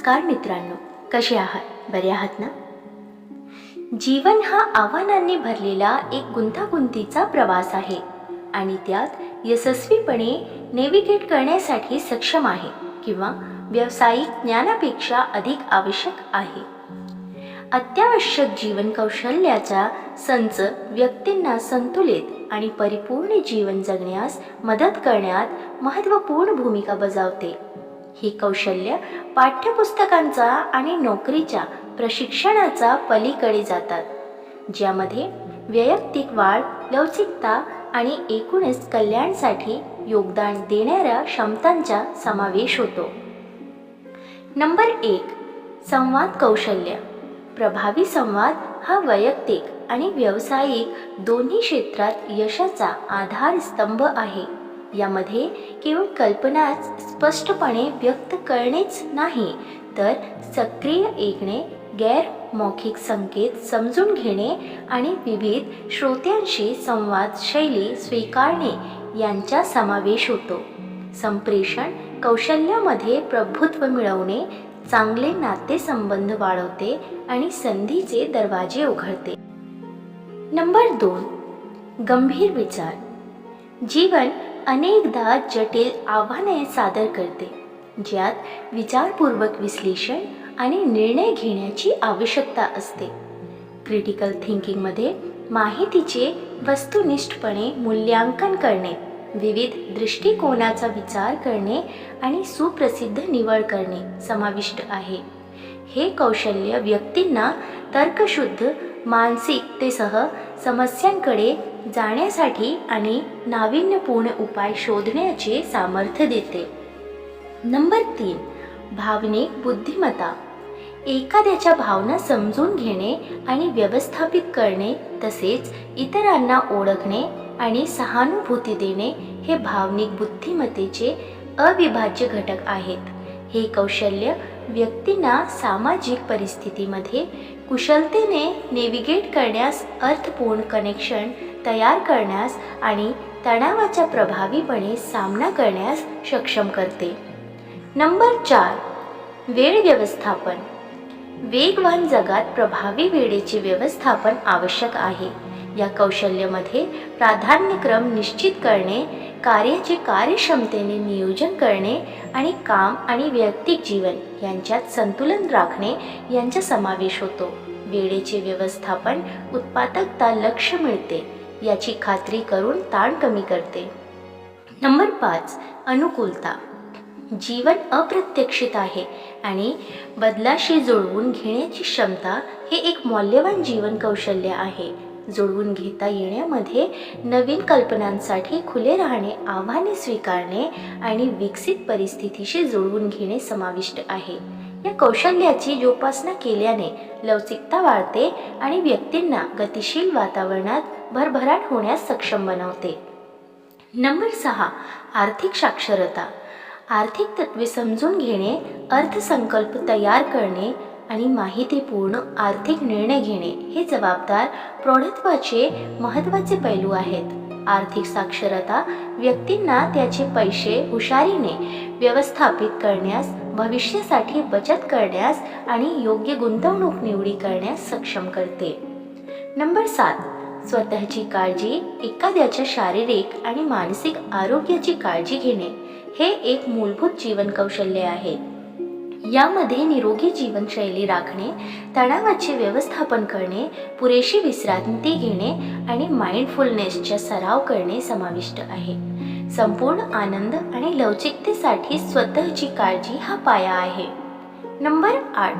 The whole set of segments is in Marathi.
नमस्कार मित्रांनो कसे आहात? बरे आहात ना? जीवन हा आव्हानांनी भरलेला एक गुंतागुंतीचा प्रवास आहे आणि त्यात यशस्वीपणे नेव्हिगेट करण्यासाठी सक्षम आहे किंवा व्यावसायिक ज्ञानापेक्षा अधिक आवश्यक आहे. अत्यावश्यक जीवन कौशल्याचा संच व्यक्तींना संतुलित आणि परिपूर्ण जीवन जगण्यास मदत करण्यात महत्त्वपूर्ण भूमिका बजावते. ही कौशल्य पाठ्यपुस्तकांचा आणि नोकरीच्या प्रशिक्षणाचा पलीकडे जातात ज्यामध्ये वैयक्तिक वाढ लवचिकता आणि एकूणच कल्याणसाठी योगदान देणाऱ्या क्षमतांचा समावेश होतो. नंबर एक संवाद कौशल्य. प्रभावी संवाद हा वैयक्तिक आणि व्यावसायिक दोन्ही क्षेत्रात यशाचा आधारस्तंभ आहे. यामध्ये केवळ कल्पनाच स्पष्टपणे व्यक्त करणेच नाही तर सक्रिय ऐकणे गैर मौखिक संकेत समजून घेणे आणि विविध श्रोत्यांशी संवाद शैली स्वीकारणे यांचा समावेश होतो. संप्रेषण कौशल्यामध्ये प्रभुत्व मिळवणे चांगले नातेसंबंध वाढवते आणि संधीचे दरवाजे उघडते. नंबर दोन गंभीर विचार. जीवन अनेकदा जटिल आव्हाने सादर करते ज्यात विचारपूर्वक विश्लेषण आणि निर्णय घेण्याची आवश्यकता असते. क्रिटिकल थिंकिंगमध्ये माहितीचे वस्तुनिष्ठपणे मूल्यांकन करणे विविध दृष्टिकोनाचा विचार करणे आणि सुप्रसिद्ध निवड करणे समाविष्ट आहे. हे कौशल्य व्यक्तींना तर्कशुद्ध मानसिकतेसह समस्यांकडे जाण्यासाठी आणि नाविन्यपूर्ण उपाय शोधण्याचे सामर्थ्य देते. नंबर तीन भावनिक बुद्धिमत्ता. एखाद्याच्या भावना समजून घेणे आणि व्यवस्थापित करणे तसेच इतरांना ओळखणे आणि सहानुभूती देणे हे भावनिक बुद्धिमत्तेचे अविभाज्य घटक आहेत. हे कौशल्य व्यक्तींना सामाजिक परिस्थितीमध्ये कुशलतेने नेव्हिगेट करण्यास अर्थपूर्ण कनेक्शन तयार करण्यास आणि तणावाचा प्रभावीपणे सामना करण्यास सक्षम करते. नंबर चार वेळ व्यवस्थापन. वेगवान जगात प्रभावी वेळेचे व्यवस्थापन आवश्यक आहे. या कौशल्यामध्ये प्राधान्यक्रम निश्चित करणे कार्याचे कार्यक्षमतेने नियोजन करणे आणि काम आणि वैयक्तिक जीवन यांच्यात संतुलन राखणे यांचा समावेश होतो. वेळेचे व्यवस्थापन उत्पादकता लक्ष मिळते याची खात्री करून ताण कमी करते. नंबर पाच अनुकूलता. जीवन अप्रत्यक्षित आहे आणि बदलाशी जुळवून घेण्याची क्षमता हे एक मौल्यवान जीवन कौशल्य आहे. जुळवून घेता येण्यामध्ये नवीन कल्पनांसाठी खुले राहणे आव्हाने स्वीकारणे आणि विकसित परिस्थितीशी जुळवून घेणे समाविष्ट आहे. या कौशल्याची जोपासना केल्याने लवचिकता वाढते आणि व्यक्तींना गतिशील वातावरणात भरभराट होण्यास सक्षम बनवते. नंबर सहा आर्थिक साक्षरता. आर्थिक तत्वे समजून घेणे अर्थसंकल्प तयार करणे आणि माहितीपूर्ण आर्थिक निर्णय घेणे हे जबाबदार प्रौढत्वाचे महत्त्वाचे पैलू आहेत. आर्थिक साक्षरता व्यक्तींना त्याचे पैसे हुशारीने व्यवस्थापित करण्यास भविष्यासाठी बचत करण्यास आणि योग्य गुंतवणूक निवडी करण्यास सक्षम करते. नंबर सात स्वतःची काळजी एखाद्याच्या शारीरिक आणि मानसिक आरोग्याची काळजी घेणे. हे एक मूलभूत जीवन कौशल्य आहे. यामध्ये निरोगी जीवनशैली राखणे तणावाचे व्यवस्थापन करणे पुरेशी विश्रांती घेणे आणि माइंडफुलनेसचा सराव करणे समाविष्ट आहे. संपूर्ण आनंद आणि लवचिकतेसाठी स्वतःची काळजी हा पाया आहे. नंबर आठ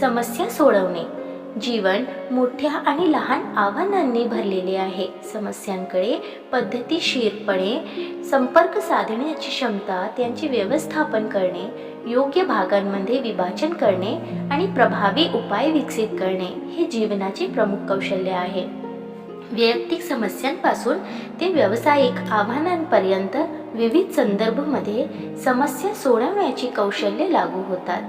समस्या सोडवणे. जीवन मोठ्या आणि लहान आव्हानांनी भरलेले आहे. समस्यांकडे पद्धतीशीरपणे संपर्क साधण्याची क्षमता त्यांचे व्यवस्थापन करणे योग्य भागांमध्ये विभाजन करणे आणि प्रभावी उपाय विकसित करणे हे जीवनाचे प्रमुख कौशल्य आहे. वैयक्तिक समस्यांपासून ते व्यावसायिक आव्हानांपर्यंत विविध संदर्भामध्ये समस्या सोडवण्याची कौशल्य लागू होतात.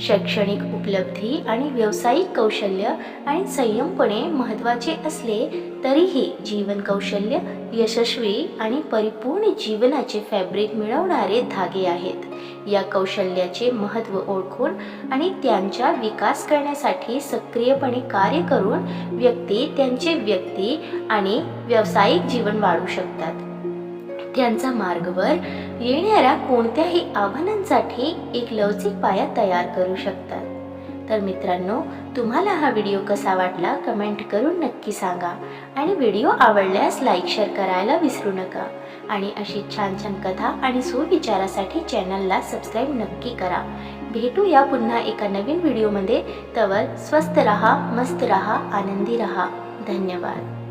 शैक्षणिक उपलब्धी आणि व्यावसायिक कौशल्य आणि संयमपणे महत्त्वाचे असले तरीही जीवन कौशल्य यशस्वी आणि परिपूर्ण जीवनाचे फॅब्रिक मिळवणारे धागे आहेत. या कौशल्याचे महत्त्व ओळखून आणि त्यांचा विकास करण्यासाठी सक्रियपणे कार्य करून व्यक्ती त्यांचे व्यक्ती आणि व्यावसायिक जीवन वाढू शकतात. त्यांचा मार्गवर येणाऱ्या कोणत्याही आव्हानांसाठी एक लवचिक पाया तयार करू शकतात तर मित्रांनो तुम्हाला हा व्हिडिओ कसा वाटला कमेंट करून नक्की सांगा आणि व्हिडिओ आवडल्यास लाईक शेअर करायला विसरू नका. आणि अशी छान छान कथा आणि सुविचारासाठी चॅनलला सबस्क्राईब नक्की करा. भेटूया पुन्हा एका नवीन व्हिडिओमध्ये. तवर स्वस्त रहा मस्त रहा आनंदी रहा. धन्यवाद.